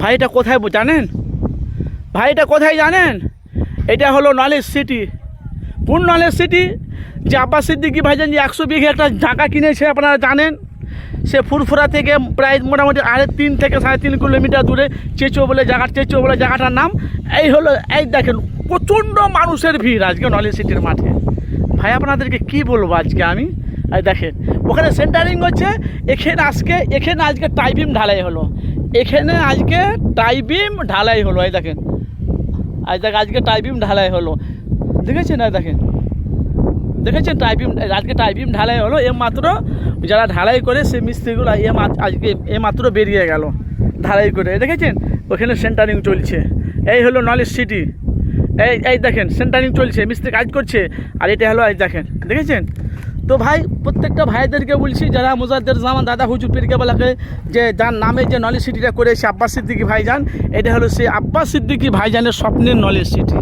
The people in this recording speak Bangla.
ভাই এটা কোথায় জানেন? ভাই এটা কোথায় জানেন? এটা হলো নলেজ সিটি। কোন নলেজ সিটি? যে আব্বাস সিদ্দিকি ভাইজান যে একশো বিঘে একটা জায়গা কিনেছে, আপনারা জানেন? সে ফুরফুরা থেকে প্রায় মোটামুটি আড়াই তিন থেকে সাড়ে তিন কিলোমিটার দূরে চেঁচো বলে জায়গা চেঁচো বলে জায়গাটার নাম। এই হলো, এই দেখেন, প্রচণ্ড মানুষের ভিড় আজকে নলেজ সিটির মাঠে। ভাই, আপনাদেরকে কি বলব আজকে আমি? এই দেখেন, ওখানে সেন্টারিং হচ্ছে, এখানে আজকে এখানে আজকে টাইবিম ঢালাই হলো। এখানে আজকে টাইবিম ঢালাই হলো, এই দেখেন। আজ দেখ, আজকে টাইবিম ঢালাই হলো। দেখেছেন, এই দেখেন? দেখেছেন টাইপিম আজকে টাইপিম ঢালাই হলো, এ মাত্র যারা ঢালাই করে, সে মিস্ত্রিগুলো এ আজকে এ মাত্র বেরিয়ে গেল ঢালাই করে। দেখেছেন? ওখানে সেন্টারিং চলছে। এই হলো নলেজ সিটি এই এই দেখেন সেন্টারিং চলছে, মিস্ত্রি কাজ করছে। আর এটা হলো, এই দেখেন, দেখেছেন? তো ভাই, প্রত্যেকটা ভাইদেরকে বলছি, যারা মুজাদ্দের জামান দাদা হুজুর পীরকে বলাকে যে যার নামে যে নলেজ সিটিটা করেছে আব্বাস সিদ্দিকি ভাইজান, এটা হলো সেই আব্বাস সিদ্দিকি ভাইজানের স্বপ্নের নলেজ সিটি